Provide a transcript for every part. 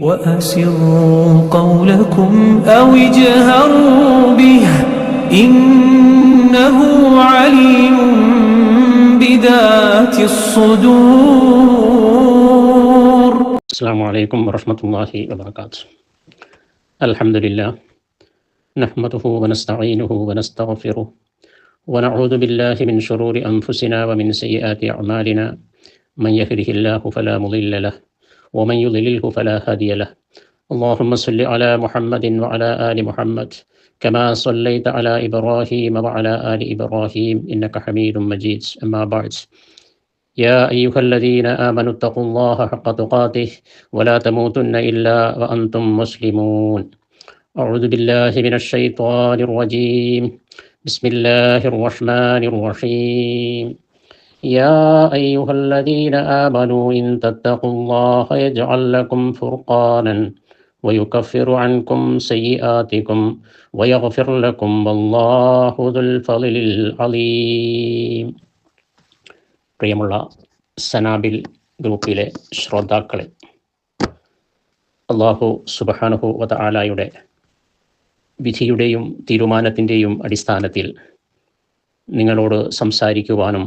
وأسروا قولكم أو اجهروا به إنه عليم بذات الصدور. السلام عليكم ورحمة الله وبركاته. الحمد لله. نحمده ونستعينه ونستغفره ونعوذ بالله من شرور أنفسنا ومن سيئات أعمالنا. من يهده الله فلا مضل له ومن يضلله فلا هادي له. اللهم صل على محمد وعلى آل محمد كما صليت على إبراهيم وعلى آل إبراهيم إنك حميد مجيد. أما بعد يا أيها الذين آمنوا اتقوا الله حق تقاته ولا تموتن إلا وأنتم مسلمون. أعوذ بالله من الشيطان الرجيم. بسم الله الرحمن الرحيم. يا أيها الذين آمنوا إن تتقوا الله يجعل لكم فرقانا ويكفر عنكم سيئاتكم ويغفر لكم والله ذو الفضل العظيم പ്രിയമുള്ള സനാബിൽ ഗ്രൂപ്പിലെ ശ്രോതാക്കളെ അള്ളാഹു സുബഹാനുഹു വത ആലായുടെ വിധിയുടെയും തീരുമാനത്തിൻ്റെയും അടിസ്ഥാനത്തിൽ നിങ്ങളോട് സംസാരിക്കുവാനും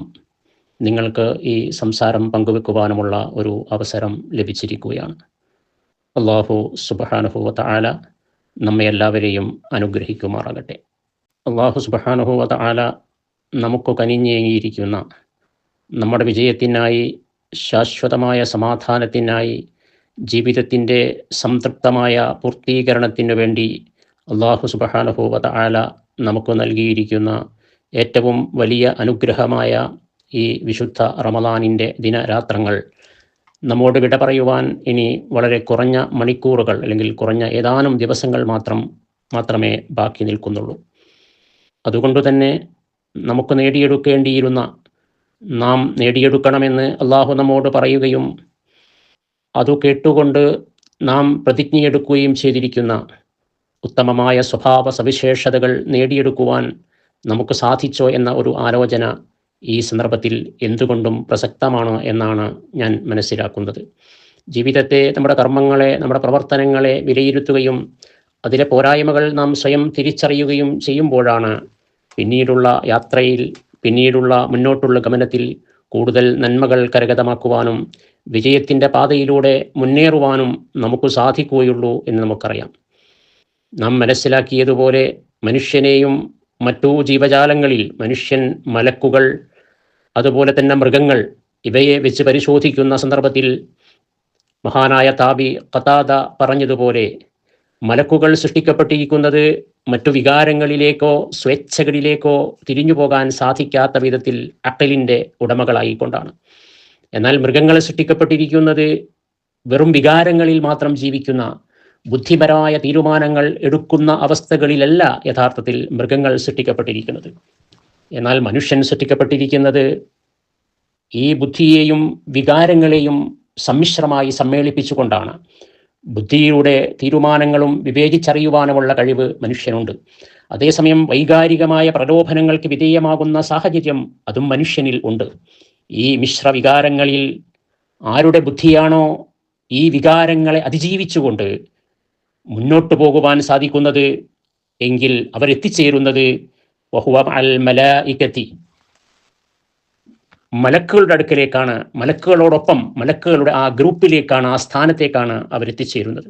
നിങ്ങൾക്ക് ഈ സംസാരം പങ്കുവെക്കുവാനുമുള്ള ഒരു അവസരം ലഭിച്ചിരിക്കുകയാണ്. അള്ളാഹു സുബഹാനുഭൂവത്ത വത ആല നമ്മെ എല്ലാവരെയും അനുഗ്രഹിക്കുമാറാകട്ടെ. അള്ളാഹു സുബഹാനുഭൂവത്ത വത ആല നമുക്ക് കനിഞ്ഞേങ്ങിയിരിക്കുന്ന നമ്മുടെ വിജയത്തിനായി ശാശ്വതമായ സമാധാനത്തിനായി ജീവിതത്തിന്റെ സംതൃപ്തമായ പൂർത്തീകരണത്തിനു വേണ്ടി അള്ളാഹു സുബഹാനുഭൂവത ആല നമുക്ക് നൽകിയിരിക്കുന്ന ഏറ്റവും വലിയ അനുഗ്രഹമായ ഈ വിശുദ്ധ റമദാനിന്റെ ദിനരാത്രങ്ങൾ നമ്മോട് വിട പറയുവാൻ ഇനി വളരെ കുറഞ്ഞ മണിക്കൂറുകൾ അല്ലെങ്കിൽ കുറഞ്ഞ ഏതാനും ദിവസങ്ങൾ മാത്രം മാത്രമേ ബാക്കി നിൽക്കുന്നുള്ളൂ. അതുകൊണ്ട് തന്നെ നമുക്ക് നേടിയെടുക്കേണ്ടിയിരുന്ന നാം നേടിയെടുക്കണമെന്ന് അള്ളാഹു നമ്മോട് പറയുകയും അതു കേട്ടുകൊണ്ട് നാം പ്രതിജ്ഞയെടുക്കുകയും ചെയ്തിരിക്കുന്ന ഉത്തമമായ സ്വഭാവ സവിശേഷതകൾ നേടിയെടുക്കുവാൻ നമുക്ക് സാധിച്ചോ എന്ന ഒരു ആലോചന ഈ സന്ദർഭത്തിൽ എന്തുകൊണ്ടും പ്രസക്തമാണ് എന്നാണ് ഞാൻ മനസ്സിലാക്കുന്നത്. ജീവിതത്തെ നമ്മുടെ കർമ്മങ്ങളെ നമ്മുടെ പ്രവർത്തനങ്ങളെ വിലയിരുത്തുകയും അതിലെ പോരായ്മകൾ നാം സ്വയം തിരിച്ചറിയുകയും ചെയ്യുമ്പോഴാണ് പിന്നീടുള്ള യാത്രയിൽ പിന്നീടുള്ള മുന്നോട്ടുള്ള ഗമനത്തിൽ കൂടുതൽ നന്മകൾ കരഗതമാക്കുവാനും വിജയത്തിന്റെ പാതയിലൂടെ മുന്നേറുവാനും നമുക്ക് സാധിക്കുകയുള്ളൂ എന്ന് നമുക്കറിയാം. നാം മനസ്സിലാക്കിയതുപോലെ മനുഷ്യനെയും മറ്റു ജീവജാലങ്ങളിൽ മനുഷ്യൻ മലക്കുകൾ അതുപോലെ തന്നെ മൃഗങ്ങൾ ഇവയെ വെച്ച് പരിശോധിക്കുന്ന സന്ദർഭത്തിൽ മഹാനായ താബി കതാദ പറഞ്ഞതുപോലെ മലക്കുകൾ സൃഷ്ടിക്കപ്പെട്ടിരിക്കുന്നത് മറ്റു വികാരങ്ങളിലേക്കോ സ്വേച്ഛകളിലേക്കോ തിരിഞ്ഞു പോകാൻ സാധിക്കാത്ത വിധത്തിൽ അക്കലിന്റെ ഉടമകളായിക്കൊണ്ടാണ്. എന്നാൽ മൃഗങ്ങൾ സൃഷ്ടിക്കപ്പെട്ടിരിക്കുന്നത് വെറും വികാരങ്ങളിൽ മാത്രം ജീവിക്കുന്ന ബുദ്ധിപരമായ തീരുമാനങ്ങൾ എടുക്കുന്ന അവസ്ഥകളിലല്ല യഥാർത്ഥത്തിൽ മൃഗങ്ങൾ സൃഷ്ടിക്കപ്പെട്ടിരിക്കുന്നത്. എന്നാൽ മനുഷ്യൻ സൃഷ്ടിക്കപ്പെട്ടിരിക്കുന്നത് ഈ ബുദ്ധിയെയും വികാരങ്ങളെയും സമ്മിശ്രമായി സമ്മേളിപ്പിച്ചുകൊണ്ടാണ്. ബുദ്ധിയുടെ തീരുമാനങ്ങളും വിവേചിച്ചറിയുവാനുമുള്ള കഴിവ് മനുഷ്യനുണ്ട്. അതേസമയം വൈകാരികമായ പ്രലോഭനങ്ങൾക്ക് വിധേയമാകുന്ന സാഹചര്യം അതും മനുഷ്യനിൽ ഉണ്ട്. ഈ മിശ്ര വികാരങ്ങളിൽ ആരുടെ ബുദ്ധിയാണോ ഈ വികാരങ്ങളെ അതിജീവിച്ചുകൊണ്ട് മുന്നോട്ടു പോകുവാൻ സാധിക്കുന്നത് എങ്കിൽ അവരെത്തിച്ചേരുന്നത് അൽ മലക്കുകളുടെ അടുക്കലേക്കാണ് മലക്കുകളോടൊപ്പം മലക്കുകളുടെ ആ ഗ്രൂപ്പിലേക്കാണ് ആ സ്ഥാനത്തേക്കാണ് അവരെത്തിച്ചേരുന്നത്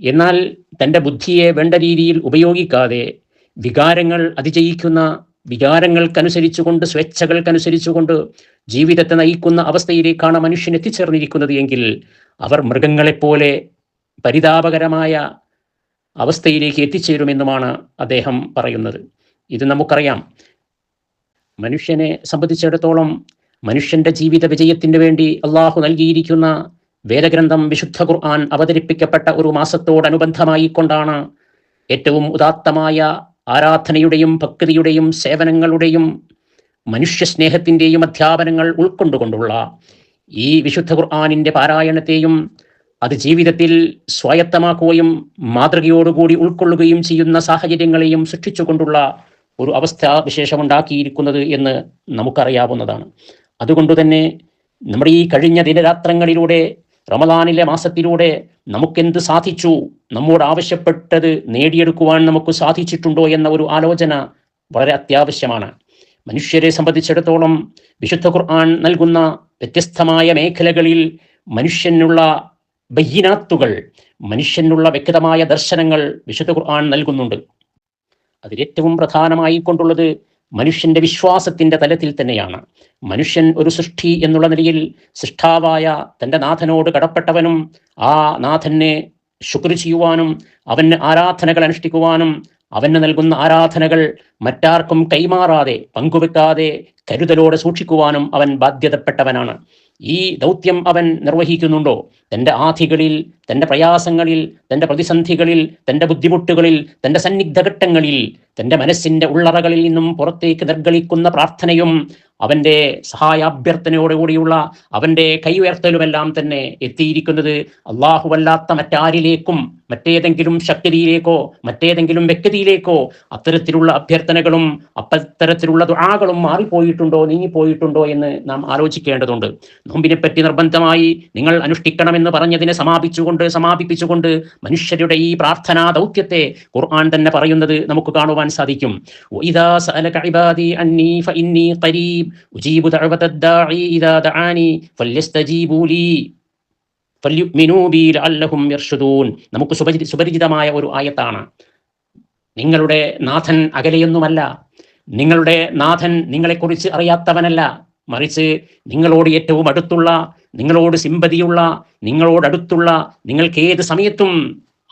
എന്നാൽ തന്റെ ബുദ്ധിയെ വേണ്ട രീതിയിൽ ഉപയോഗിക്കാതെ വികാരങ്ങൾ അതിജയിക്കുന്ന വികാരങ്ങൾക്കനുസരിച്ചുകൊണ്ട് സ്വേച്ഛകൾക്കനുസരിച്ചുകൊണ്ട് ജീവിതത്തെ നയിക്കുന്ന അവസ്ഥയിലേക്കാണ് മനുഷ്യൻ എത്തിച്ചേർന്നിരിക്കുന്നത് എങ്കിൽ അവർ മൃഗങ്ങളെപ്പോലെ പരിതാപകരമായ അവസ്ഥയിലേക്ക് എത്തിച്ചേരുമെന്നുമാണ് അദ്ദേഹം പറയുന്നത്. ഇത് നമുക്കറിയാം. മനുഷ്യനെ സംബന്ധിച്ചിടത്തോളം മനുഷ്യന്റെ ജീവിത വിജയത്തിന് വേണ്ടി അള്ളാഹു നൽകിയിരിക്കുന്ന വേദഗ്രന്ഥം വിശുദ്ധ ഖുർആൻ അവതരിപ്പിക്കപ്പെട്ട ഒരു മാസത്തോടനുബന്ധമായി കൊണ്ടാണ് ഏറ്റവും ഉദാത്തമായ ആരാധനയുടെയും ഭക്തിയുടെയും സേവനങ്ങളുടെയും മനുഷ്യ സ്നേഹത്തിന്റെയും അധ്യാപനങ്ങൾ ഉൾക്കൊണ്ടുകൊണ്ടുള്ള ഈ വിശുദ്ധ ഖുർആാനിന്റെ പാരായണത്തെയും അത് ജീവിതത്തിൽ സ്വായത്തമാക്കുകയും മാതൃകയോടുകൂടി ഉൾക്കൊള്ളുകയും ചെയ്യുന്ന സാഹചര്യങ്ങളെയും സൃഷ്ടിച്ചുകൊണ്ടുള്ള ഒരു അവസ്ഥ വിശേഷമുണ്ടാക്കിയിരിക്കുന്നത് എന്ന് നമുക്കറിയാവുന്നതാണ്. അതുകൊണ്ട് തന്നെ നമ്മുടെ ഈ കഴിഞ്ഞ ദിനരാത്രങ്ങളിലൂടെ റമദാനിലെ മാസത്തിലൂടെ നമുക്കെന്ത് സാധിച്ചു? നമ്മോട് ആവശ്യപ്പെട്ടത് നേടിയെടുക്കുവാൻ നമുക്ക് സാധിച്ചിട്ടുണ്ടോ എന്ന ഒരു ആലോചന വളരെ അത്യാവശ്യമാണ്. മനുഷ്യരെ സംബന്ധിച്ചിടത്തോളം വിശുദ്ധ ഖുർആൻ നൽകുന്ന വ്യത്യസ്തമായ മേഖലകളിൽ മനുഷ്യനുള്ള ബയ്യനാത്തുകൾ മനുഷ്യനുള്ള വ്യക്തമായ ദർശനങ്ങൾ വിശുദ്ധ ഖുർആൻ നൽകുന്നുണ്ട്. അതിലേറ്റവും പ്രധാനമായി കൊണ്ടുള്ളത് മനുഷ്യന്റെ വിശ്വാസത്തിന്റെ തലത്തിൽ തന്നെയാണ്. മനുഷ്യൻ ഒരു സൃഷ്ടി എന്നുള്ള നിലയിൽ സൃഷ്ടാവായ തന്റെ നാഥനോട് കടപ്പെട്ടവനും ആ നാഥനെ ശുക്ർ ചെയ്യുവാനും അവന് ആരാധനകൾ അനുഷ്ഠിക്കുവാനും അവന് നൽകുന്ന ആരാധനകൾ മറ്റാർക്കും കൈമാറാതെ പങ്കുവെക്കാതെ കരുതലോടെ സൂക്ഷിക്കുവാനും അവൻ ബാധ്യതപ്പെട്ടവനാണ്. ഈ ദൗത്യം അവൻ നിർവഹിക്കുന്നുണ്ടോ? തന്റെ ആധികളിൽ തന്റെ പ്രയാസങ്ങളിൽ തന്റെ പ്രതിസന്ധികളിൽ തന്റെ ബുദ്ധിമുട്ടുകളിൽ തന്റെ സന്നിഗ്ധഘട്ടങ്ങളിൽ തന്റെ മനസ്സിന്റെ ഉള്ളറകളിൽ നിന്നും പുറത്തേക്ക് നിർഗളിക്കുന്ന പ്രാർത്ഥനയും അവന്റെ സഹായാഭ്യർത്ഥനയോടുകൂടിയുള്ള അവന്റെ കൈ ഉയർത്തലുമെല്ലാം തന്നെ എത്തിയിരിക്കുന്നത് അള്ളാഹുവല്ലാത്ത മറ്റാരിലേക്കും മറ്റേതെങ്കിലും ശക്തിയിലേക്കോ മറ്റേതെങ്കിലും വ്യക്തിയിലേക്കോ അത്തരത്തിലുള്ള അഭ്യർത്ഥനകളും അത്തരത്തിലുള്ള ദുആകളും മാറിപ്പോയിട്ടുണ്ടോ നീങ്ങിപ്പോയിട്ടുണ്ടോ എന്ന് നാം ആലോചിക്കേണ്ടതുണ്ട്. നോമ്പിനെ പറ്റി നിർബന്ധമായി നിങ്ങൾ അനുഷ്ഠിക്കണമെന്ന് എന്ന് പറഞ്ഞതിനെ സമാപിച്ചുകൊണ്ട് സമാപിപ്പിച്ചുകൊണ്ട് മനുഷ്യരുടെ ഈ പ്രാർത്ഥനാ ദൗത്യത്തെ ഖുർആൻ തന്നെ പറയുന്നത് നമുക്ക് കാണുവാൻ സാധിക്കും. നമുക്ക് സുപരിചിതമായ ഒരു ആയത്താണ്. നിങ്ങളുടെ നാഥൻ അകലെയൊന്നുമല്ല. നിങ്ങളുടെ നാഥൻ നിങ്ങളെക്കുറിച്ച് അറിയാത്തവനല്ല. മറിച്ച് നിങ്ങളോട് ഏറ്റവും അടുത്തുള്ള നിങ്ങളോട് സിമ്പതിയുള്ള നിങ്ങളോടടുത്തുള്ള നിങ്ങൾക്ക് ഏത് സമയത്തും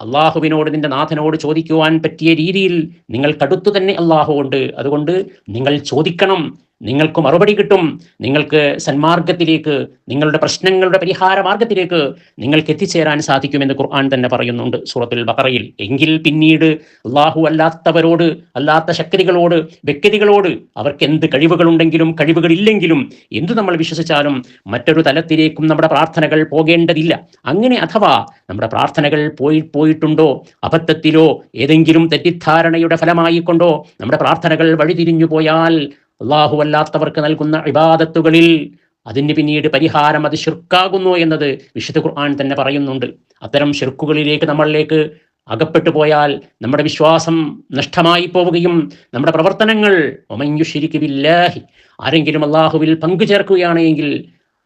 അള്ളാഹുവിനോട് നിന്റെ നാഥനോട് ചോദിക്കുവാൻ പറ്റിയ രീതിയിൽ നിങ്ങൾക്കടുത്തു തന്നെ അള്ളാഹു ഉണ്ട് അതുകൊണ്ട് നിങ്ങൾ ചോദിക്കണം. നിങ്ങൾക്ക് മറുപടി കിട്ടും. നിങ്ങൾക്ക് സന്മാർഗത്തിലേക്ക് നിങ്ങളുടെ പ്രശ്നങ്ങളുടെ പരിഹാര മാർഗത്തിലേക്ക് നിങ്ങൾക്ക് എത്തിച്ചേരാൻ സാധിക്കുമെന്ന് ഖുർആൻ തന്നെ പറയുന്നുണ്ട് സൂറത്തുൽ ബഖറയിൽ. എങ്കിൽ പിന്നീട് അള്ളാഹു അല്ലാത്തവരോട് അല്ലാത്ത ശക്തികളോട് വ്യക്തികളോട് അവർക്ക് എന്ത് കഴിവുകളുണ്ടെങ്കിലും കഴിവുകളില്ലെങ്കിലും എന്തു നമ്മൾ വിശ്വസിച്ചാലും മറ്റൊരു തലത്തിലേക്കും നമ്മുടെ പ്രാർത്ഥനകൾ പോകേണ്ടതില്ല. അങ്ങനെ അഥവാ നമ്മുടെ പ്രാർത്ഥനകൾ പോയി പോയിട്ടുണ്ടോ അബദ്ധത്തിലോ ഏതെങ്കിലും തെറ്റിദ്ധാരണയുടെ ഫലമായിക്കൊണ്ടോ നമ്മുടെ പ്രാർത്ഥനകൾ വഴിതിരിഞ്ഞു പോയാൽ അള്ളാഹു അല്ലാത്തവർക്ക് നൽകുന്ന ഇബാദത്തുകളിൽ അതിന് പിന്നീട് പരിഹാരം അത് ഷിർക്കാകുന്നു എന്നത് വിശുദ്ധ ഖുർആൻ തന്നെ പറയുന്നുണ്ട്. അത്തരം ഷിർക്കുകളിലേക്ക് നമ്മളിലേക്ക് അകപ്പെട്ടു പോയാൽ നമ്മുടെ വിശ്വാസം നഷ്ടമായി പോവുകയും നമ്മുടെ പ്രവർത്തനങ്ങൾ ഒമഞ്ഞുഷിരിക്ക് ബില്ലാഹി. ആരെങ്കിലും അള്ളാഹുവിൽ പങ്കു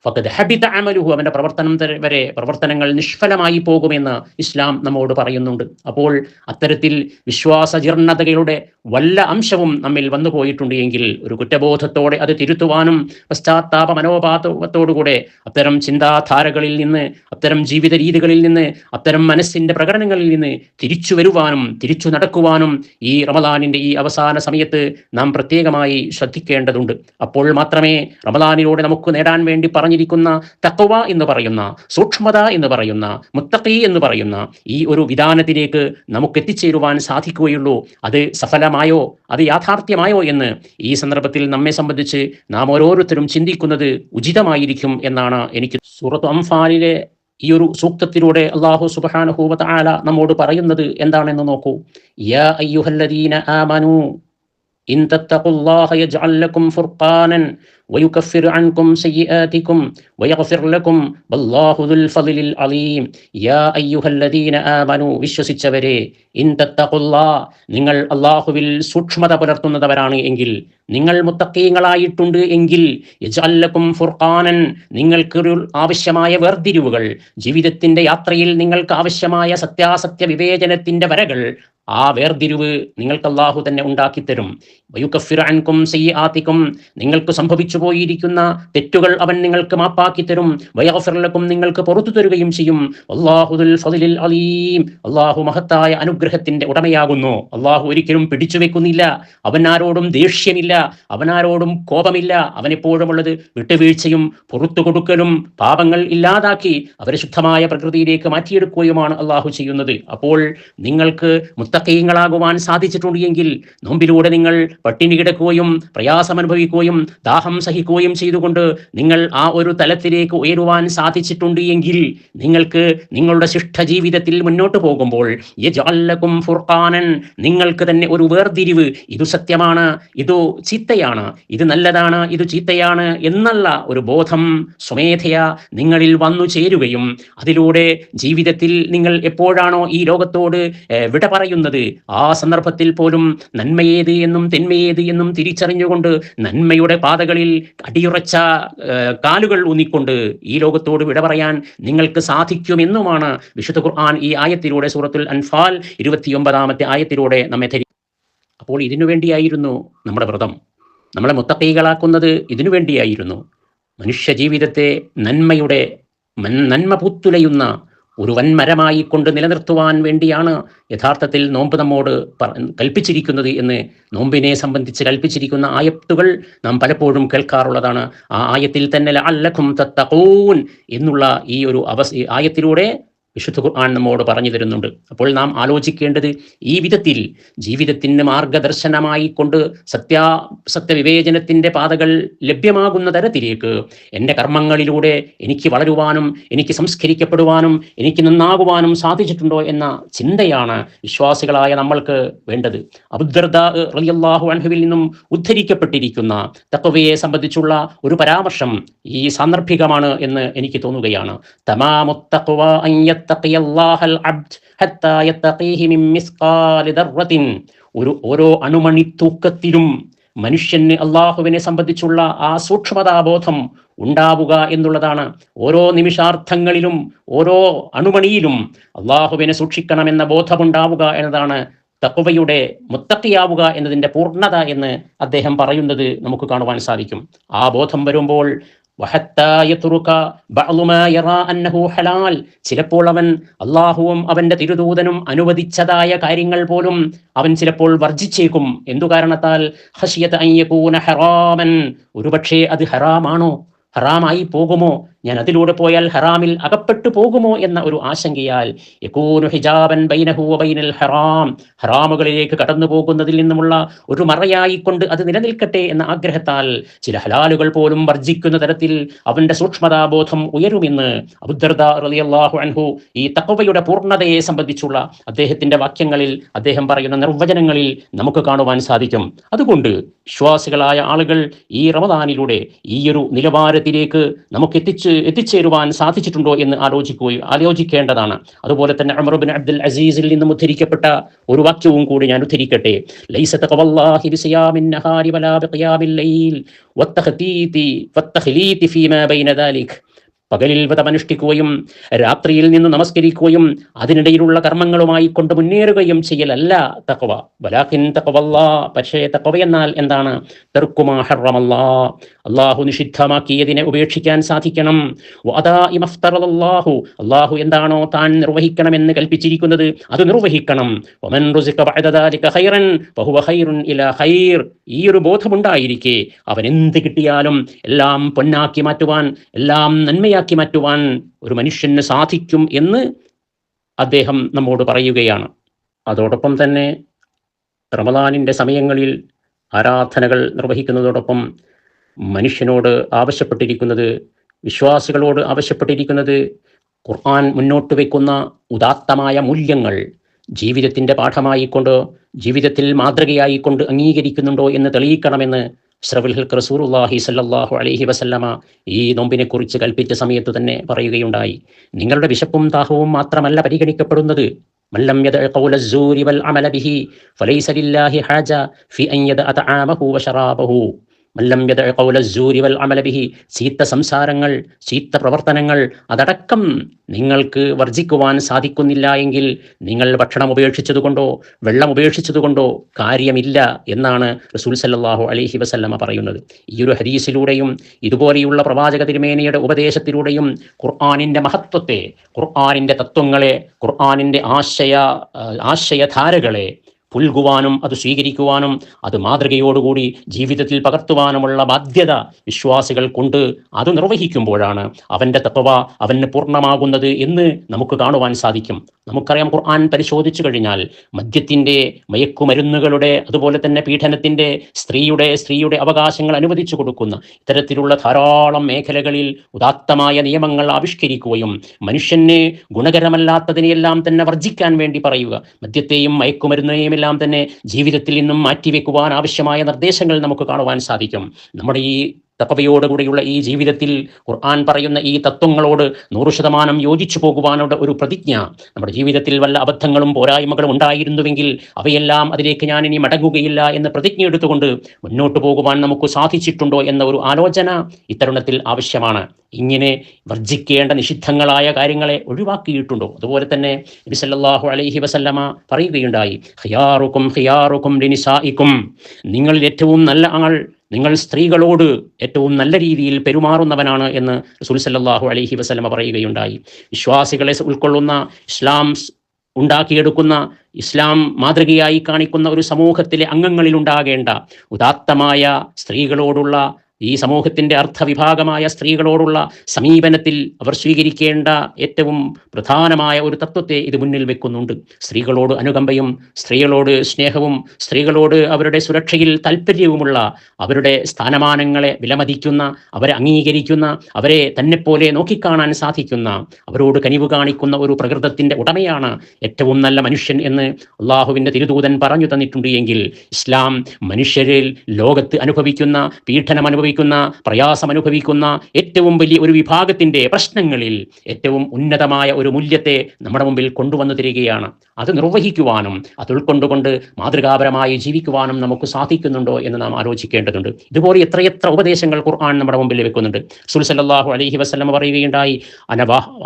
ഫഖദ് ഹബിത അമലുഹു അവന്റെ പ്രവർത്തനം വരെ പ്രവർത്തനങ്ങൾ നിഷ്ഫലമായി പോകുമെന്ന് ഇസ്ലാം നമ്മോട് പറയുന്നുണ്ട്. അപ്പോൾ അത്തരത്തിൽ വിശ്വാസ ജീർണതകളുടെ വല്ല അംശവും നമ്മിൽ വന്നു പോയിട്ടുണ്ട് എങ്കിൽ ഒരു കുറ്റബോധത്തോടെ അത് തിരുത്തുവാനും പശ്ചാത്താപ മനോഭാവത്തോടുകൂടെ അത്തരം ചിന്താധാരകളിൽ നിന്ന് അത്തരം ജീവിത രീതികളിൽ നിന്ന് അത്തരം മനസ്സിന്റെ പ്രകടനങ്ങളിൽ നിന്ന് തിരിച്ചു വരുവാനും തിരിച്ചു നടക്കുവാനും ഈ റമദാനിന്റെ ഈ അവസാന സമയത്ത് നാം പ്രത്യേകമായി ശ്രദ്ധിക്കേണ്ടതുണ്ട്. അപ്പോൾ മാത്രമേ റമദാനിലൂടെ നമുക്ക് നേടാൻ വേണ്ടി പറഞ്ഞിരിക്കുന്ന തക്കവ എന്ന് പറയുന്ന സൂക്ഷ്മത എന്ന് പറയുന്ന മുത്തക്കി എന്ന് പറയുന്ന ഈ ഒരു വിധാനത്തിലേക്ക് നമുക്ക് എത്തിച്ചേരുവാൻ സാധിക്കുകയുള്ളൂ. അത് സഫലമായോ? അത് യാഥാർത്ഥ്യമായോ എന്ന് ഈ സന്ദർഭത്തിൽ നമ്മെ സംബന്ധിച്ച് നാം ഓരോരുത്തരും ചിന്തിക്കുന്നത് ഉചിതമായിരിക്കും എന്നാണ് എനിക്ക് സൂറത്ത് അംഫാലിലെ ഈ ഒരു സൂക്തത്തിലൂടെ അള്ളാഹു സുബ്ഹാനഹു ആല നമ്മോട് പറയുന്നത് എന്താണെന്ന് നോക്കൂ. യാ അയ്യുഹല്ലദീന ആമനു ഇൻ തത്തഖുല്ലാഹ യജ്അൽ ലക്കും ഫുർഖാനൻ ويكفر عنكم سيئاتكم ويغفر لكم والله ذو الفضل العظيم يا أيها الذين آمنوا വിശ്വസിച്ചവരെ ഇൻ തത്തഖുല്ലാ നിങ്ങൾ അള്ളാഹുവിൽ സൂക്ഷ്മത പുലർത്തുന്നവരാണ് എങ്കിൽ നിങ്ങൾ മുത്തക്കീങ്ങളായിട്ടുണ്ട് എങ്കിൽ യജഅല്ലക്കും ഫുർഖാനൻ നിങ്ങൾക്കൊരു ആവശ്യമായ വേർതിരിവുകൾ ജീവിതത്തിന്റെ യാത്രയിൽ നിങ്ങൾക്ക് ആവശ്യമായ സത്യാസത്യ വിവേചനത്തിന്റെ വരകൾ ആ വേർതിരിവ് നിങ്ങൾക്ക് അള്ളാഹു തന്നെ ഉണ്ടാക്കിത്തരും. വയുക്കഫിർ അൻകും സയ്യാത്തിക്കും നിങ്ങൾക്ക് സംഭവിച്ചു പോയിരിക്കുന്ന തെറ്റുകൾ അവൻ നിങ്ങൾക്ക് മാപ്പാക്കി തരും വയഫിർലക്കും നിങ്ങൾക്ക് പുറത്തു തരുകയും ചെയ്യും. അള്ളാഹുദുൽ ഫദിലിൽ അലീം. അള്ളാഹു മഹത്തായ അനുഗ്രഹത്തിന്റെ ഉടമയാകുന്നു. അള്ളാഹു ഒരിക്കലും പിടിച്ചു വെക്കുന്നില്ല. അവനാരോടും ദേഷ്യമില്ല. അവനാരോടും കോപമില്ല. അവനെപ്പോഴുമുള്ളത് വിട്ടുവീഴ്ചയും പുറത്തു കൊടുക്കലും പാപങ്ങൾ ഇല്ലാതാക്കി അവരെ ശുദ്ധമായ പ്രകൃതിയിലേക്ക് മാറ്റിയെടുക്കുകയുമാണ് അള്ളാഹു ചെയ്യുന്നത്. അപ്പോൾ നിങ്ങൾക്ക് മുത്തക്കീങ്ങളാകുവാൻ സാധിച്ചിട്ടുണ്ട് എങ്കിൽ നോമ്പിലൂടെ നിങ്ങൾ പട്ടിണി കിടക്കുകയും പ്രയാസം അനുഭവിക്കുകയും ദാഹം സഹിക്കുകയും ചെയ്തുകൊണ്ട് നിങ്ങൾ ആ ഒരു തലത്തിലേക്ക് ഉയരുവാൻ സാധിച്ചിട്ടുണ്ട് എങ്കിൽ നിങ്ങൾക്ക് നിങ്ങളുടെ ശിഷ്ട ജീവിതത്തിൽ മുന്നോട്ട് പോകുമ്പോൾ യജഅല്ലകും ഫുർഖാനൻ നിങ്ങൾക്ക് തന്നെ ഒരു വേർതിരിവ്. ഇത് സത്യമാണ് ഇത് ചീത്തയാണ് ഇത് നല്ലതാണ് ഇത് ചീത്തയാണ് എന്നുള്ള ഒരു ബോധം സ്വമേധയാ നിങ്ങളിൽ വന്നു ചേരുകയും അതിലൂടെ ജീവിതത്തിൽ നിങ്ങൾ എപ്പോഴാണോ ഈ ലോകത്തോട് വിട പറയുന്നത് ആ സന്ദർഭത്തിൽ പോലും നന്മയേത് എന്നും തിന്മയേത് എന്നും തിരിച്ചറിഞ്ഞുകൊണ്ട് നന്മയുടെ പാതകളിൽ അടിയുറച്ച കാലുകൾ ഊന്നിക്കൊണ്ട് ഈ ലോകത്തോട് വിട പറയാൻ നിങ്ങൾക്ക് സാധിക്കുമെന്നുമാണ് വിശുദ്ധ ഖുർആൻ ഈ ആയത്തിലൂടെ സൂറത്തുൽ അൻഫാൽ ഇരുപത്തിയൊമ്പതാമത്തെ ആയത്തിലൂടെ നമ്മെ ധരി അപ്പോൾ ഇതിനു വേണ്ടിയായിരുന്നു നമ്മുടെ വ്രതം. നമ്മളെ മുത്തക്കൈകളാക്കുന്നത് ഇതിനു വേണ്ടിയായിരുന്നു. മനുഷ്യ ജീവിതത്തെ നന്മയുടെ നന്മ പൂത്തുലയുന്ന ഒരു വൻമരമായി കൊണ്ട് നിലനിർത്തുവാൻ വേണ്ടിയാണ് യഥാർത്ഥത്തിൽ നോമ്പ് നമ്മോട് കൽപ്പിച്ചിരിക്കുന്നത് എന്ന് നോമ്പിനെ സംബന്ധിച്ച് കൽപ്പിച്ചിരിക്കുന്ന ആയത്തുകൾ നാം പലപ്പോഴും കേൾക്കാറുള്ളതാണ്. ആ ആയത്തിൽ തന്നെ അല്ലഖും തത്തഖൂൻ എന്നുള്ള ഈ ഒരു അവസ് ആയത്തിലൂടെ വിശുദ്ധ ഖുർആൻ നമ്മോട് പറഞ്ഞു തരുന്നുണ്ട്. അപ്പോൾ നാം ആലോചിക്കേണ്ടത് ഈ വിധത്തിൽ ജീവിതത്തിന് മാർഗദർശനമായി കൊണ്ട് സത്യാ സത്യവിവേചനത്തിന്റെ പാതകൾ ലഭ്യമാകുന്ന തരത്തിലേക്ക് എന്റെ കർമ്മങ്ങളിലൂടെ എനിക്ക് വളരുവാനും എനിക്ക് സംസ്കരിക്കപ്പെടുവാനും എനിക്ക് നന്നാകുവാനും സാധിച്ചിട്ടുണ്ടോ എന്ന ചിന്തയാണ് വിശ്വാസികളായ നമ്മൾക്ക് വേണ്ടത്. അബുദർദ റളിയല്ലാഹു അൻഹുവിൽ നിന്നും ഉദ്ധരിക്കപ്പെട്ടിരിക്കുന്ന തക്വയെ സംബന്ധിച്ചുള്ള ഒരു പരാമർശം ഈ സാന്ദർഭികമാണ് എന്ന് എനിക്ക് തോന്നുകയാണ്. തമാമുത്തഖ്വ യത്തഖിയല്ലാഹൽ അബ്ദ് ഹത്താ യത്തഖീഹി മിൻ മിസ്ഖാലി ദർറത്തിൻ. ഒരു ഓരോ അണുമണി തൂക്കത്തിലും മനുഷ്യന് അള്ളാഹുവിനെ സംബന്ധിച്ചുള്ള ആ സൂക്ഷ്മതാബോധം ഉണ്ടാവുക എന്നുള്ളതാണ്. ഓരോ നിമിഷാർത്ഥങ്ങളിലും ഓരോ അണുമണിയിലും അള്ളാഹുവിനെ സൂക്ഷിക്കണമെന്ന ബോധമുണ്ടാവുക എന്നതാണ് തക്കുവയുടെ മുത്തക്കിയാവുക എന്നതിന്റെ പൂർണത എന്ന് അദ്ദേഹം പറയുന്നത് നമുക്ക് കാണുവാൻ സാധിക്കും. ആ ബോധം വരുമ്പോൾ ചിലപ്പോൾ അവൻ അള്ളാഹുവും അവന്റെ തിരുദൂതനും അനുവദിച്ചതായ കാര്യങ്ങൾ പോലും അവൻ ചിലപ്പോൾ വർജിച്ചേക്കും എന്തു കാരണത്താൽ? ഹറാമൻ. ഒരുപക്ഷേ അത് ഹറാമാണോ? ഹറാമായി പോകുമോ? ഞാൻ അതിലൂടെ പോയാൽ ഹറാമിൽ അകപ്പെട്ടു പോകുമോ എന്ന ഒരു ആശങ്കയാൽ യകൂനു ഹിജാബൻ ബൈനഹു വ ബൈനൽ ഹറാം ഹറാമുകളിലേക്ക് കടന്നു പോകുന്നതിൽ നിന്നുമുള്ള ഒരു മറയായിക്കൊണ്ട് അത് നിലനിൽക്കട്ടെ എന്ന ആഗ്രഹത്താൽ ചില ഹലാലുകൾ പോലും വർജിക്കുന്ന തരത്തിൽ അവന്റെ സൂക്ഷ്മതാബോധം ഉയരുമെന്ന് റളിയല്ലാഹു അൻഹു ഈ തക്കവയുടെ പൂർണതയെ സംബന്ധിച്ചുള്ള അദ്ദേഹത്തിന്റെ വാക്യങ്ങളിൽ അദ്ദേഹം പറയുന്ന നിർവചനങ്ങളിൽ നമുക്ക് കാണുവാൻ സാധിക്കും. അതുകൊണ്ട് വിശ്വാസികളായ ആളുകൾ ഈ റമദാനിലൂടെ ഈ ഒരു നിലവാരത്തിലേക്ക് നമുക്ക് എത്തിച്ച് എത്തിച്ചേരുവാൻ സാധിച്ചിട്ടുണ്ടോ എന്ന് ആലോചിക്കുകയും ആലോചിക്കേണ്ടതാണ്. അതുപോലെ തന്നെ അമറുബിൻ ബിൻ അബ്ദുൽ അസീസിൽ നിന്നും ഉദ്ധരിക്കപ്പെട്ട ഒരു വാക്യവും കൂടി ഞാൻ ഉദ്ധരിക്കട്ടെ. പകലിൽ വ്രതമനുഷ്ഠിക്കുകയും രാത്രിയിൽ നിന്ന് നമസ്കരിക്കുകയും അതിനിടയിലുള്ള കർമ്മങ്ങളുമായി കൊണ്ട് മുന്നേറുകയും ചെയ്യലല്ല തക്കവ വലാഖിൻ തക്കവല്ല പക്ഷേ തക്കവ എന്നാൽ എന്താണ്? തെർക്കുമാ ഹറമല്ലാ അള്ളാഹു നിഷിദ്ധമാക്കിയതിനെ ഉപേക്ഷിക്കാൻ സാധിക്കണം. അള്ളാഹു അള്ളാഹു എന്താണോ താൻ നിർവഹിക്കണമെന്ന് കൽപ്പിച്ചിരിക്കുന്നത് അത് നിർവഹിക്കണം. ഈ ഒരു ബോധമുണ്ടായിരിക്കെ. അവൻ എന്ത് കിട്ടിയാലും എല്ലാം പൊന്നാക്കി മാറ്റുവാൻ എല്ലാം നന്മയാക്കി മാറ്റുവാൻ ഒരു മനുഷ്യന് സാധിക്കും എന്ന് അദ്ദേഹം നമ്മോട് പറയുകയാണ്. അതോടൊപ്പം തന്നെ റമദാനിന്റെ സമയങ്ങളിൽ ആരാധനകൾ നിർവഹിക്കുന്നതോടൊപ്പം മനുഷ്യനോട് ആവശ്യപ്പെട്ടിരിക്കുന്നത് വിശ്വാസികളോട് ആവശ്യപ്പെട്ടിരിക്കുന്നത് ഖുർആൻ മുന്നോട്ട് വയ്ക്കുന്ന ഉദാത്തമായ മൂല്യങ്ങൾ ജീവിതത്തിന്റെ പാഠമായിക്കൊണ്ട് ജീവിതത്തിൽ മാതൃകയായിക്കൊണ്ട് അംഗീകരിക്കുന്നുണ്ടോ എന്ന് തെളിയിക്കണമെന്ന് ശ്രവുൽ ഹിൽക്ക് റസൂറുല്ലാഹി സല്ലാഹു അലഹി വസല്ലമ ഈ നോമ്പിനെക്കുറിച്ച് കൽപ്പിച്ച സമയത്ത് തന്നെ പറയുകയുണ്ടായി. നിങ്ങളുടെ വിശപ്പും ദാഹവും മാത്രമല്ല പരിഗണിക്കപ്പെടുന്നത്. മല്ലം യദ വൽ അമല ബിഹി ഫലൈസ ലില്ലാഹി ഹാജ ഫി യദ വശറാബഹു അമലബിഹി ചീത്ത സംസാരങ്ങൾ ചീത്ത പ്രവർത്തനങ്ങൾ അതടക്കം നിങ്ങൾക്ക് വർജിക്കുവാൻ സാധിക്കുന്നില്ല എങ്കിൽ നിങ്ങൾ ഭക്ഷണം ഉപേക്ഷിച്ചതുകൊണ്ടോ വെള്ളം ഉപേക്ഷിച്ചതുകൊണ്ടോ കാര്യമില്ല എന്നാണ് റസൂൽ സല്ലാഹു അലഹി വസല്ലമ പറയുന്നത്. ഈ ഒരു ഹദീസിലൂടെയും ഇതുപോലെയുള്ള പ്രവാചക തിരുമേനയുടെ ഉപദേശത്തിലൂടെയും ഖുർആാനിന്റെ മഹത്വത്തെ ഖുർആാനിന്റെ തത്വങ്ങളെ ഖുർആാനിന്റെ ആശയ ആശയധാരകളെ പുൽകുവാനും അത് സ്വീകരിക്കുവാനും അത് മാതൃകയോടുകൂടി ജീവിതത്തിൽ പകർത്തുവാനുമുള്ള ബാധ്യത വിശ്വാസികൾ കൊണ്ട് അത് നിർവഹിക്കുമ്പോഴാണ് അവന്റെ തത്വ അവന് പൂർണമാകുന്നത് എന്ന് നമുക്ക് കാണുവാൻ സാധിക്കും. നമുക്കറിയാം ഖുർആൻ പരിശോധിച്ചു കഴിഞ്ഞാൽ മദ്യത്തിന്റെ മയക്കുമരുന്നുകളുടെ അതുപോലെ തന്നെ പീഡനത്തിന്റെ സ്ത്രീയുടെ സ്ത്രീയുടെ അവകാശങ്ങൾ അനുവദിച്ചു കൊടുക്കുന്ന ഇത്തരത്തിലുള്ള ധാരാളം മേഖലകളിൽ ഉദാത്തമായ നിയമങ്ങൾ ആവിഷ്കരിക്കുകയും മനുഷ്യന് ഗുണകരമല്ലാത്തതിനെയെല്ലാം തന്നെ വർജിക്കാൻ വേണ്ടി പറയുക. മദ്യത്തെയും മയക്കുമരുന്നിനെയും എല്ലാം തന്നെ ജീവിതത്തിൽ നിന്നും മാറ്റിവെക്കുവാൻ ആവശ്യമായ നിർദ്ദേശങ്ങൾ നമുക്ക് കാണുവാൻ സാധിക്കും. നമ്മുടെ ഈ തക്കവയോടുകൂടിയുള്ള ഈ ജീവിതത്തിൽ ഖുർആൻ പറയുന്ന ഈ തത്വങ്ങളോട് നൂറ് ശതമാനം യോജിച്ചു പോകുവാനുള്ള ഒരു പ്രതിജ്ഞ. നമ്മുടെ ജീവിതത്തിൽ വല്ല അബദ്ധങ്ങളും പോരായ്മകളും ഉണ്ടായിരുന്നുവെങ്കിൽ അവയെല്ലാം അതിലേക്ക് ഞാൻ ഇനി മടങ്ങുകയില്ല എന്ന് പ്രതിജ്ഞ എടുത്തുകൊണ്ട് മുന്നോട്ട് പോകുവാൻ നമുക്ക് സാധിച്ചിട്ടുണ്ടോ എന്ന ഒരു ആലോചന ഇത്തരുണത്തിൽ ആവശ്യമാണ്. ഇങ്ങനെ വർജിക്കേണ്ട നിഷിദ്ധങ്ങളായ കാര്യങ്ങളെ ഒഴിവാക്കിയിട്ടുണ്ടോ? അതുപോലെ തന്നെ നബി സല്ലല്ലാഹു അലൈഹി വസല്ലമ പറയുകയുണ്ടായി ഹിയാറുക്കും ഹിയാറുക്കും നിങ്ങളിൽ ഏറ്റവും നല്ല ആൾ നിങ്ങൾ സ്ത്രീകളോട് ഏറ്റവും നല്ല രീതിയിൽ പെരുമാറുന്നവനാണ് എന്ന് സുൽസല്ലാഹു അലഹി വസല്ലമ പറയുകയുണ്ടായി. വിശ്വാസികളെ ഉൾക്കൊള്ളുന്ന ഇസ്ലാം ഉണ്ടാക്കിയെടുക്കുന്ന ഇസ്ലാം മാതൃകയായി കാണിക്കുന്ന ഒരു സമൂഹത്തിലെ അംഗങ്ങളിൽ ഉണ്ടാകേണ്ട ഉദാത്തമായ സ്ത്രീകളോടുള്ള ഈ സമൂഹത്തിന്റെ അർത്ഥവിഭാഗമായ സ്ത്രീകളോടുള്ള സമീപനത്തിൽ അവർ സ്വീകരിക്കേണ്ട ഏറ്റവും പ്രധാനമായ ഒരു തത്വത്തെ ഇത് മുന്നിൽ വെക്കുന്നുണ്ട്. സ്ത്രീകളോട് അനുകമ്പയും സ്ത്രീകളോട് സ്നേഹവും സ്ത്രീകളോട് അവരുടെ സുരക്ഷയിൽ താല്പര്യവുമുള്ള അവരുടെ സ്ഥാനമാനങ്ങളെ വിലമതിക്കുന്ന അവരെ അംഗീകരിക്കുന്ന അവരെ തന്നെപ്പോലെ നോക്കിക്കാണാൻ സാധിക്കുന്ന അവരോട് കനിവ് കാണിക്കുന്ന ഒരു പ്രകൃതത്തിന്റെ ഉടമയാണ് ഏറ്റവും നല്ല മനുഷ്യൻ എന്ന് അള്ളാഹുവിന്റെ തിരുദൂതൻ പറഞ്ഞു തന്നിട്ടുണ്ട് എങ്കിൽ ഇസ്ലാം മനുഷ്യരിൽ ലോകത്ത് അനുഭവിക്കുന്ന പീഡനം അനുഭവിക്കുന്ന പ്രയാസം അനുഭവിക്കുന്ന ഏറ്റവും വലിയ ഒരു വിഭാഗത്തിന്റെ പ്രശ്നങ്ങളിൽ ഏറ്റവും ഉന്നതമായ ഒരു മൂല്യത്തെ നമ്മുടെ മുമ്പിൽ കൊണ്ടുവന്നു തരികയാണ്. അത് നിർവഹിക്കുവാനും അത് ഉൾക്കൊണ്ടുകൊണ്ട് മാതൃകാപരമായി ജീവിക്കുവാനും നമുക്ക് സാധിക്കുന്നുണ്ടോ എന്ന് നാം ആലോചിക്കേണ്ടതുണ്ട്. ഇതുപോലെ എത്രയെത്ര ഉപദേശങ്ങൾ ഖുർആൻ നമ്മുടെ മുമ്പിൽ വെക്കുന്നുണ്ട് സുൽ സല്ലല്ലാഹു അലൈഹി വസല്ലം പറയുകയുണ്ടായി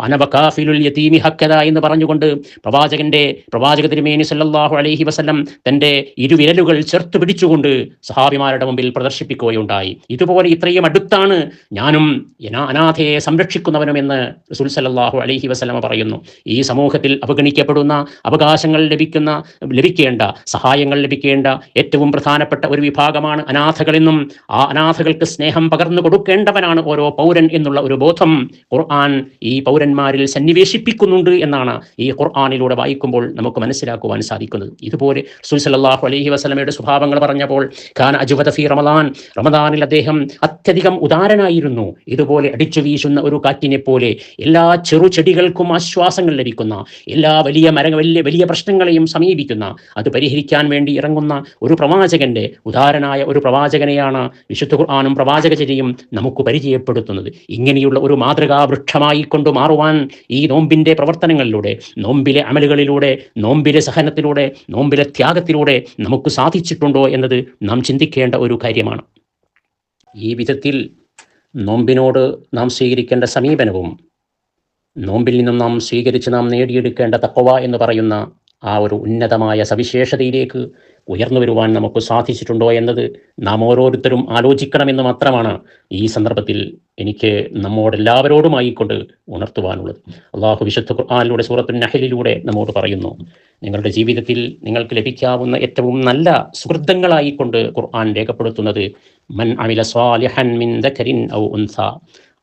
അനവകാഫിലുൽ യതീമി ഹക്കത എന്ന് പറഞ്ഞുകൊണ്ട് പ്രവാചകന്റെ പ്രവാചക തിരുമേനി സല്ലാഹു അലഹി വസ്ലം തന്റെ ഇരുവിരലുകൾ ചേർത്ത് പിടിച്ചുകൊണ്ട് സഹാബിമാരുടെ മുമ്പിൽ പ്രദർശിപ്പിക്കുകയുണ്ടായി. ഇതുപോലെ ഇത്രയും അടുത്താണ്. ഞാനും അനാ- അനാഥയെ സംരക്ഷിക്കുന്നവനും എന്ന് റസൂൽ അലൈഹി വസല്ലമ പറയുന്നു. ഈ സമൂഹത്തിൽ അവഗണിക്കപ്പെടുന്ന അവകാശങ്ങൾ ലഭിക്കുന്ന ലഭിക്കേണ്ട സഹായങ്ങൾ ലഭിക്കേണ്ട ഏറ്റവും പ്രധാനപ്പെട്ട ഒരു വിഭാഗമാണ് അനാഥകളെന്നും ആ അനാഥകൾക്ക് സ്നേഹം പകർന്നു കൊടുക്കേണ്ടവനാണ് ഓരോ പൗരൻ എന്നുള്ള ഒരു ബോധം ഖുർആൻ ഈ പൗരന്മാരിൽ സന്നിവേശിപ്പിക്കുന്നുണ്ട് എന്നാണ് ഈ ഖുർആാനിലൂടെ വായിക്കുമ്പോൾ നമുക്ക് മനസ്സിലാക്കുവാൻ സാധിക്കുന്നത്. ഇതുപോലെ റസൂൽ അലൈഹി വസല്ലമയുടെ സ്വഭാവങ്ങൾ പറഞ്ഞപ്പോൾ ഖാൻ അജുവദ ഫി റമദാൻ. റമദാനിൽ അദ്ദേഹം അത്യധികം ഉദാരനായിരുന്നു. ഇതുപോലെ അടിച്ചു വീശുന്ന ഒരു കാറ്റിനെ പോലെ എല്ലാ ചെറു ചെടികൾക്കും ആശ്വാസങ്ങൾ ലഭിക്കുന്ന എല്ലാ വലിയ മര വലിയ വലിയ പ്രശ്നങ്ങളെയും സമീപിക്കുന്ന അത് പരിഹരിക്കാൻ വേണ്ടി ഇറങ്ങുന്ന ഒരു പ്രവാചകന്റെ ഉദാരനായ ഒരു പ്രവാചകനെയാണ് വിശുദ്ധ ഖുർആാനും പ്രവാചകചര്യയും നമുക്ക് പരിചയപ്പെടുത്തുന്നത്. ഇങ്ങനെയുള്ള ഒരു മാതൃകാ വൃക്ഷമായി കൊണ്ട് മാറുവാൻ ഈ നോമ്പിന്റെ പ്രവർത്തനങ്ങളിലൂടെ നോമ്പിലെ അമലുകളിലൂടെ നോമ്പിലെ സഹനത്തിലൂടെ നോമ്പിലെ ത്യാഗത്തിലൂടെ നമുക്ക് സാധിച്ചിട്ടുണ്ടോ എന്നത് നാം ചിന്തിക്കേണ്ട ഒരു കാര്യമാണ്. ഈ വിധത്തിൽ നോമ്പിനോട് നാം സ്വീകരിക്കേണ്ട സമീപനവും നോമ്പിൽ നിന്നും നാം സ്വീകരിച്ച് നാം നേടിയെടുക്കേണ്ട തക്കവ എന്ന് പറയുന്ന ആ ഒരു ഉന്നതമായ സവിശേഷതയിലേക്ക് ഉയർന്നു വരുവാൻ നമുക്ക് സാധിച്ചിട്ടുണ്ടോ എന്നത് നാം ഓരോരുത്തരും ആലോചിക്കണമെന്ന് മാത്രമാണ് ഈ സന്ദർഭത്തിൽ എനിക്ക് നമ്മോടെല്ലാവരോടുമായിക്കൊണ്ട് ഉണർത്തുവാനുള്ളത്. അള്ളാഹു വിശുദ്ധ ഖുർആാനിലൂടെ സൂറത്തു നഹലിലൂടെ നമ്മോട് പറയുന്നു നിങ്ങളുടെ ജീവിതത്തിൽ നിങ്ങൾക്ക് ലഭിക്കാവുന്ന ഏറ്റവും നല്ല സുഹൃത്തങ്ങളായിക്കൊണ്ട് ഖുർആൻ രേഖപ്പെടുത്തുന്നത് മൻ അമില സ്വാലിഹൻ മിൻ ദക്കരിൻ ഔ ഉൻസ.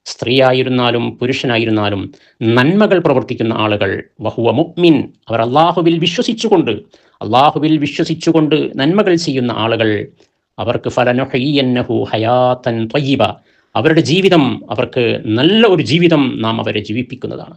സ്ത്രീയായിരുന്നാലും പുരുഷനായിരുന്നാലും നന്മകൾ പ്രവർത്തിക്കുന്ന ആളുകൾ. വഹുവ മുക്മിൻ അവർ അള്ളാഹുവിൽ വിശ്വസിച്ചുകൊണ്ട് അള്ളാഹുവിൽ വിശ്വസിച്ചുകൊണ്ട് നന്മകൾ ചെയ്യുന്ന ആളുകൾ. അവർക്ക് ഫലനുഹയ്യന്നഹു ഹയാത്തൻ ത്വയ്യിബ. അവരുടെ ജീവിതം അവർക്ക് നല്ല ഒരു ജീവിതം നാം അവരെ ജീവിപ്പിക്കുന്നതാണ്.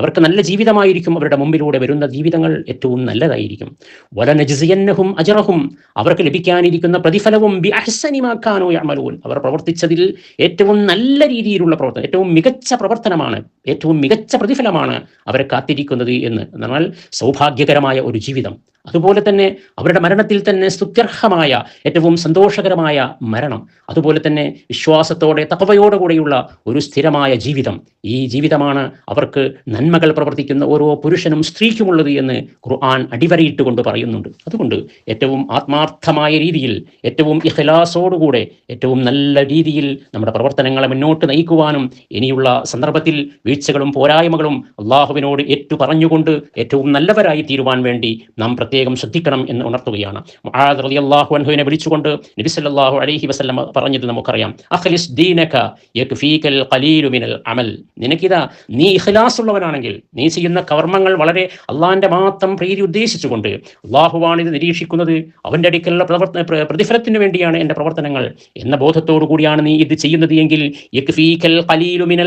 അവർക്ക് നല്ല ജീവിതമായിരിക്കും അവരുടെ മുമ്പിലൂടെ വരുന്ന ജീവിതങ്ങൾ ഏറ്റവും നല്ലതായിരിക്കും. വല വലനജിയന്നഹും അജറഹും അവർക്ക് ലഭിക്കാനിരിക്കുന്ന പ്രതിഫലവും ബി അഹ്സനിമാക്കാനോ യമലൂൻ അവർ പ്രവർത്തിച്ചതിൽ ഏറ്റവും നല്ല രീതിയിലുള്ള പ്രവർത്തനം ഏറ്റവും മികച്ച പ്രവർത്തനമാണ് ഏറ്റവും മികച്ച പ്രതിഫലമാണ് അവരെ കാത്തിരിക്കുന്നത് എന്ന്. എന്നാൽ സൗഭാഗ്യകരമായ ഒരു ജീവിതം. അതുപോലെ തന്നെ അവരുടെ മരണത്തിൽ തന്നെ സ്തുത്യർഹമായ ഏറ്റവും സന്തോഷകരമായ മരണം. അതുപോലെ തന്നെ വിശ്വാസത്തോടെ തപവയോടുകൂടെയുള്ള ഒരു സ്ഥിരമായ ജീവിതം. ഈ ജീവിതമാണ് അവർക്ക് നന്മകൾ പ്രവർത്തിക്കുന്ന ഓരോ പുരുഷനും സ്ത്രീക്കുമുള്ളത് എന്ന് ഖുർആൻ അടിവരയിട്ട് കൊണ്ട് പറയുന്നുണ്ട്. അതുകൊണ്ട് ഏറ്റവും ആത്മാർത്ഥമായ രീതിയിൽ ഏറ്റവും ഇഖലാസോടുകൂടെ ഏറ്റവും നല്ല രീതിയിൽ നമ്മുടെ പ്രവർത്തനങ്ങളെ മുന്നോട്ട് നയിക്കുവാനും ഇനിയുള്ള സന്ദർഭത്തിൽ വീഴ്ചകളും പോരായ്മകളും അള്ളാഹുവിനോട് ഏറ്റു പറഞ്ഞുകൊണ്ട് ഏറ്റവും നല്ലവരായി തീരുവാൻ വേണ്ടി നാം പ്രത്യേകം ശ്രദ്ധിക്കണം എന്ന് ഉണർത്തുകയാണ്. റളിയല്ലാഹു അൻഹുവിനെ വിളിച്ചുകൊണ്ട് നബി അലഹി വസല്ലം പറഞ്ഞത് നമുക്കറിയാം. അഖലിസ് ദീനക മിനൽ അമൽ. നിനക്കിതാ നീ ഇഖ്ലാസ് ഉള്ളവനാണെങ്കിൽ നീ ചെയ്യുന്ന കർമ്മങ്ങൾ വളരെ അള്ളാഹിന്റെ മാത്രം പ്രീതി ഉദ്ദേശിച്ചുകൊണ്ട് അള്ളാഹുവാണ് ഇത് നിരീക്ഷിക്കുന്നത്. അവന്റെ അടുക്കലുള്ള പ്രവർത്തന പ്ര- പ്രതിഫലത്തിന് വേണ്ടിയാണ് എന്റെ പ്രവർത്തനങ്ങൾ. എന്ന ബോധത്തോടു കൂടിയാണ് നീ ഇത് ചെയ്യുന്നത് എങ്കിൽ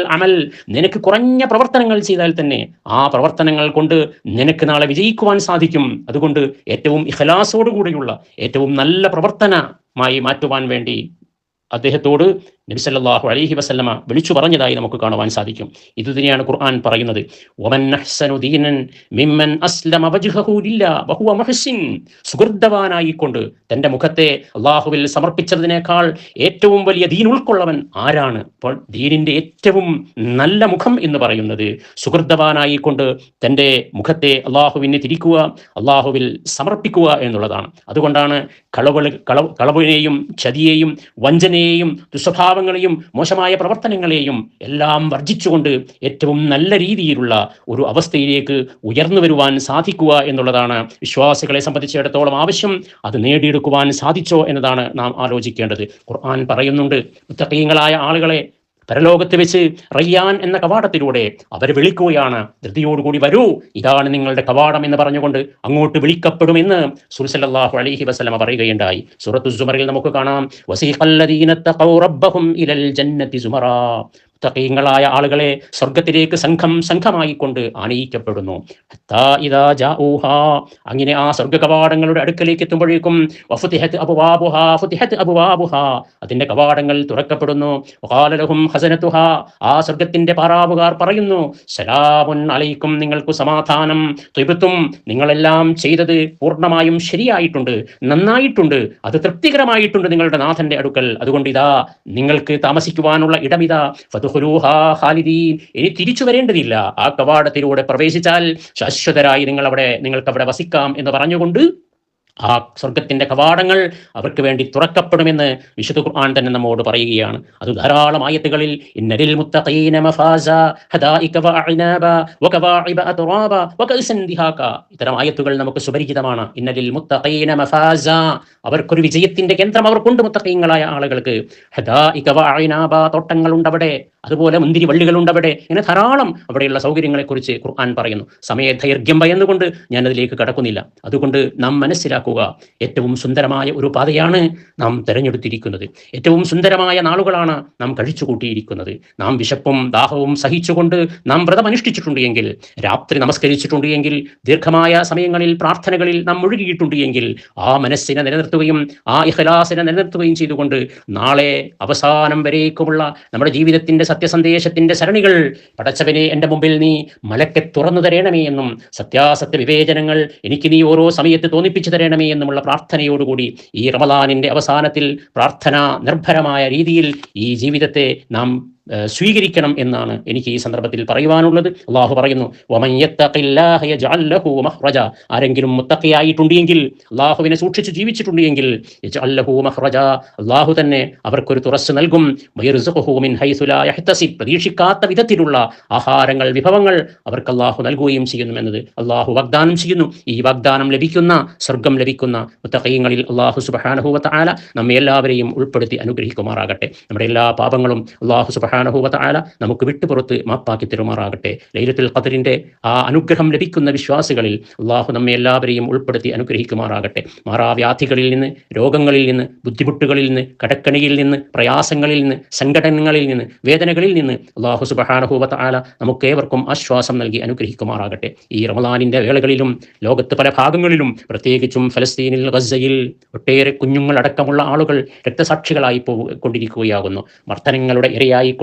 അമൽ. നിനക്ക് കുറഞ്ഞ പ്രവർത്തനങ്ങൾ ചെയ്താൽ തന്നെ ആ പ്രവർത്തനങ്ങൾ കൊണ്ട് നിനക്ക് നാളെ വിജയിക്കുവാൻ സാധിക്കും. അതുകൊണ്ട് ഏറ്റവും ഇഖലാസോടുകൂടിയുള്ള ഏറ്റവും നല്ല പ്രവർത്തനമായി മാറ്റുവാൻ വേണ്ടി അദ്ദേഹത്തോട് നബി അലഹി വസല്ലമ വിളിച്ചു പറഞ്ഞതായി നമുക്ക് കാണുവാൻ സാധിക്കും. ഇത് തന്നെയാണ് ഖുർആൻ പറയുന്നത്. സുഹൃദ്ദവാനായിക്കൊണ്ട് തന്റെ മുഖത്തെ അള്ളാഹുവിൽ സമർപ്പിച്ചതിനേക്കാൾ ഏറ്റവും വലിയ ദീൻ ഉൾക്കൊള്ളവൻ ആരാണ്? അപ്പോൾ ദീനിന്റെ ഏറ്റവും നല്ല മുഖം എന്ന് പറയുന്നത് സുഹൃദ്ദവാനായിക്കൊണ്ട് തന്റെ മുഖത്തെ അള്ളാഹുവിനെ തിരിക്കുക അള്ളാഹുവിൽ സമർപ്പിക്കുക എന്നുള്ളതാണ്. അതുകൊണ്ടാണ് കളവ് കളവ് കളവിനെയും ചതിയെയും വഞ്ചനയെയും ദുസ്വഭാവങ്ങളെയും മോശമായ പ്രവർത്തനങ്ങളെയും എല്ലാം വർജിച്ചുകൊണ്ട് ഏറ്റവും നല്ല രീതിയിലുള്ള ഒരു അവസ്ഥയിലേക്ക് ഉയർന്നു വരുവാൻ സാധിക്കുക എന്നുള്ളതാണ് വിശ്വാസികളെ സംബന്ധിച്ചിടത്തോളം ആവശ്യം. അത് നേടിയെടുക്കുവാൻ സാധിച്ചോ എന്നതാണ് നാം ആലോചിക്കേണ്ടത്. ഖുർആൻ പറയുന്നുണ്ട് മുത്തഖീങ്ങളായ ആളുകളെ പരലോകത്ത് വെച്ച് റയ്യാൻ എന്ന കവാടത്തിലൂടെ അവർ വിളിക്കുകയാണ്. ധൃതിയോടുകൂടി വരൂ. ഇതാണ് നിങ്ങളുടെ കവാടം എന്ന് പറഞ്ഞുകൊണ്ട് അങ്ങോട്ട് വിളിക്കപ്പെടുമെന്ന് സുൽസല്ലാഹു അലഹി വസ്ലമ പറയുകയുണ്ടായി. സൂറത്തു നമുക്ക് കാണാം. മുത്തഖീങ്ങളായ ആളുകളെ സ്വർഗത്തിലേക്ക് സംഘം സംഘമായി കൊണ്ട് ആനയിക്കപ്പെടുന്നു അങ്ങനെ ആ സ്വർഗ കവാടങ്ങളുടെ അടുക്കലേക്ക് എത്തുമ്പോഴേക്കും അതിന്റെ കവാടങ്ങൾ തുറക്കപ്പെടുന്നു. ആ സ്വർഗത്തിന്റെ പാറാവുകാർ പറയുന്നു സലാമുൻ അലൈക്കും. നിങ്ങൾക്ക് സമാധാനം ത്രിപുത്തും നിങ്ങളെല്ലാം ചെയ്തത് പൂർണമായും ശരിയായിട്ടുണ്ട് നന്നായിട്ടുണ്ട്. അത് തൃപ്തികരമായിട്ടുണ്ട് നിങ്ങളുടെ നാഥന്റെ അടുക്കൽ. അതുകൊണ്ട് ഇതാ നിങ്ങൾക്ക് താമസിക്കുവാനുള്ള ഇടമിതാ. ഇനി തിരിച്ചു വരേണ്ടതില്ല. ആ കവാടത്തിലൂടെ പ്രവേശിച്ചാൽ ശാശ്വതരായി നിങ്ങൾ അവിടെ നിങ്ങൾക്ക് അവിടെ വസിക്കാം എന്ന് പറഞ്ഞുകൊണ്ട് ആ സ്വർഗത്തിന്റെ കവാടങ്ങൾ അവർക്ക് വേണ്ടി തുറക്കപ്പെടുമെന്ന് വിശുദ്ധ ഖുർആൻ തന്നെ നമ്മോട് പറയുകയാണ്. അത് ധാരാളം ആയത്തുകളിൽ ഇന്നലിൽ മുത്തഖീന മഫാസ ദിഹാക ഇത്തരം ആയത്തുകൾ നമുക്ക് സുപരിചിതമാണ്. ഇന്നലിൽ മുത്തഖീന മഫാസ. അവർക്കൊരു വിജയത്തിന്റെ കേന്ദ്രം അവർക്കുണ്ട് മുത്തഖീങ്ങളായ ആളുകൾക്ക്. ഹദായിക വഅനാബ തോട്ടങ്ങളുണ്ട് അവിടെ അതുപോലെ മുന്തിരി വള്ളികളുണ്ട് അവിടെ ഇങ്ങനെ ധാരാളം അവിടെയുള്ള സൗകര്യങ്ങളെ കുറിച്ച് ഖുർആൻ പറയുന്നു. സമയ ദൈർഘ്യം ഭയന്നുകൊണ്ട് ഞാൻ അതിലേക്ക് കടക്കുന്നില്ല. അതുകൊണ്ട് നാം മനസ്സിലാക്കുക ഏറ്റവും സുന്ദരമായ ഒരു പാതയാണ് നാം തിരഞ്ഞെടുത്തിരിക്കുന്നത്. ഏറ്റവും സുന്ദരമായ നാളുകളാണ് നാം കഴിച്ചുകൂട്ടിയിരിക്കുന്നത്. നാം വിശപ്പും ദാഹവും സഹിച്ചുകൊണ്ട് നാം വ്രതമനുഷ്ഠിച്ചിട്ടുണ്ട് എങ്കിൽ രാത്രി നമസ്കരിച്ചിട്ടുണ്ട് എങ്കിൽ ദീർഘമായ സമയങ്ങളിൽ പ്രാർത്ഥനകളിൽ നാം മുഴുകിയിട്ടുണ്ട് എങ്കിൽ ആ മനസ്സിനെ നിലനിർത്തുകയും ആ ഇഹലാസിനെ നിലനിർത്തുകയും ചെയ്തുകൊണ്ട് നാളെ അവസാനം വരേക്കുമുള്ള നമ്മുടെ ജീവിതത്തിന്റെ സത്യസന്ദേശത്തിന്റെ സരണികൾ പടച്ചവനെ എന്റെ മുമ്പിൽ നീ മലക്കെ തുറന്നു തരണമേ എന്നും സത്യാസത്യ വിവേചനങ്ങൾ എനിക്ക് നീ ഓരോ സമയത്ത് തോന്നിപ്പിച്ചു എന്നുമുള്ള പ്രാർത്ഥനയോടുകൂടി ഈ റമദാനിന്റെ അവസാനത്തിൽ പ്രാർത്ഥന നിർഭരമായ രീതിയിൽ ഈ ജീവിതത്തെ നാം സ്വീകരിക്കണം എന്നാണ് എനിക്ക് ഈ സന്ദർഭത്തിൽ പറയുവാനുള്ളത്. അള്ളാഹു പറയുന്നു "വമൻ യത്തഖില്ലാഹ യജ്അൽ ആരെങ്കിലും മുത്തക്കയായിട്ടുണ്ടെങ്കിൽ അള്ളാഹുവിനെ സൂക്ഷിച്ച് ജീവിച്ചിട്ടുണ്ടെങ്കിൽ അള്ളാഹു തന്നെ അവർക്കൊരു തുറസ് നൽകും. പ്രതീക്ഷിക്കാത്ത വിധത്തിലുള്ള ആഹാരങ്ങൾ വിഭവങ്ങൾ അവർക്ക് അള്ളാഹു നൽകുകയും ചെയ്യുന്നു എന്നത് അള്ളാഹു വാഗ്ദാനം ചെയ്യുന്നു. ഈ വാഗ്ദാനം ലഭിക്കുന്ന സ്വർഗം ലഭിക്കുന്ന മുത്തക്കയങ്ങളിൽ അള്ളാഹു സുബ്ഹാനഹു വതആല നമ്മെ എല്ലാവരെയും ഉൾപ്പെടുത്തി അനുഗ്രഹിക്കുമാറാകട്ടെ. നമ്മുടെ എല്ലാ പാപങ്ങളും അള്ളാഹു സുബ്ഹാനഹു വതആല നമുക്ക് വിട്ടുപുറത്ത് മാപ്പാക്കി തരുമാറാകട്ടെ. ലൈലത്തുൽ ഖദറിന്റെ ആ അനുഗ്രഹം ലഭിക്കുന്ന വിശ്വാസികളിൽ അള്ളാഹു നമ്മെ എല്ലാവരെയും ഉൾപ്പെടുത്തി അനുഗ്രഹിക്കുമാറാകട്ടെ. മാറാവ്യാധികളിൽ നിന്ന് രോഗങ്ങളിൽ നിന്ന് ബുദ്ധിമുട്ടുകളിൽ നിന്ന് കടക്കണിയിൽ നിന്ന് പ്രയാസങ്ങളിൽ നിന്ന് സംഘടനകളിൽ നിന്ന് വേദനകളിൽ നിന്ന് അള്ളാഹു സുബ്ഹാനഹു വതആല നമുക്കേവർക്കും ആശ്വാസം നൽകി അനുഗ്രഹിക്കുമാറാകട്ടെ. ഈ റമദാനിന്റെ വേളകളിലും ലോകത്ത് പല ഭാഗങ്ങളിലും പ്രത്യേകിച്ചും ഫലസ്തീനിൽ ഗസയിൽ ഒട്ടേറെ കുഞ്ഞുങ്ങൾ അടക്കമുള്ള ആളുകൾ രക്തസാക്ഷികളായി പോ കൊണ്ടിരിക്കുകയാകുന്നു. മർദ്ദനങ്ങളുടെ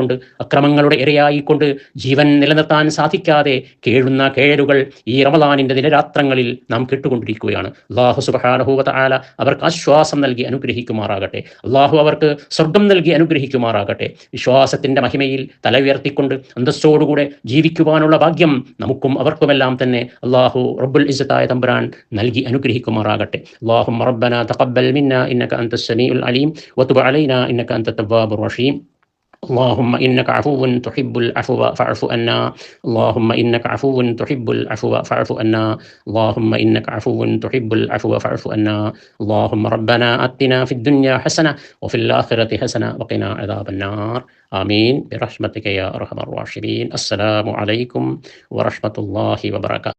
ഇരയായിക്കൊണ്ട് അക്രമങ്ങളുടെ ഇരയായിക്കൊണ്ട് ജീവൻ നിലനിർത്താൻ സാധിക്കാതെ കേഴുന്ന കേഴലുകൾ ഈ റമദാനിന്റെ ദിനരാത്രങ്ങളിൽ നാം കേട്ടുകൊണ്ടിരിക്കുകയാണ്. അള്ളാഹു സുബ്ഹാനഹു വതആല അവർക്ക് ആശ്വാസം നൽകി അനുഗ്രഹിക്കുമാറാകട്ടെ. അള്ളാഹു അവർക്ക് സ്വർഗം നൽകി അനുഗ്രഹിക്കുമാറാകട്ടെ. വിശ്വാസത്തിന്റെ മഹിമയിൽ തല ഉയർത്തിക്കൊണ്ട് അന്തസ്സോടുകൂടെ ജീവിക്കുവാനുള്ള ഭാഗ്യം നമുക്കും അവർക്കുമെല്ലാം തന്നെ അള്ളാഹു റബ്ബുൽ ഇസ്സത്തായ തമ്പുരാൻ നൽകി അനുഗ്രഹിക്കുമാറാകട്ടെ. അള്ളാഹു റബ്ബന തഖബ്ബൽ മിന്ന ഇന്നക അൻത സമീഉൽ അലീം വതുബ് അലൈന ഇന്നക അൻത തവ്വാബുർ റഹീം. اللهم إنك عفو تحب العفو فاعف عنا. اللهم إنك عفو تحب العفو فاعف عنا. اللهم إنك عفو تحب العفو فاعف عنا. اللهم ربنا آتنا في الدنيا حسنة وفي الآخرة حسنة وقنا عذاب النار. آمين. برحمتك يا أرحم الراحمين. السلام عليكم ورحمة الله وبركاته.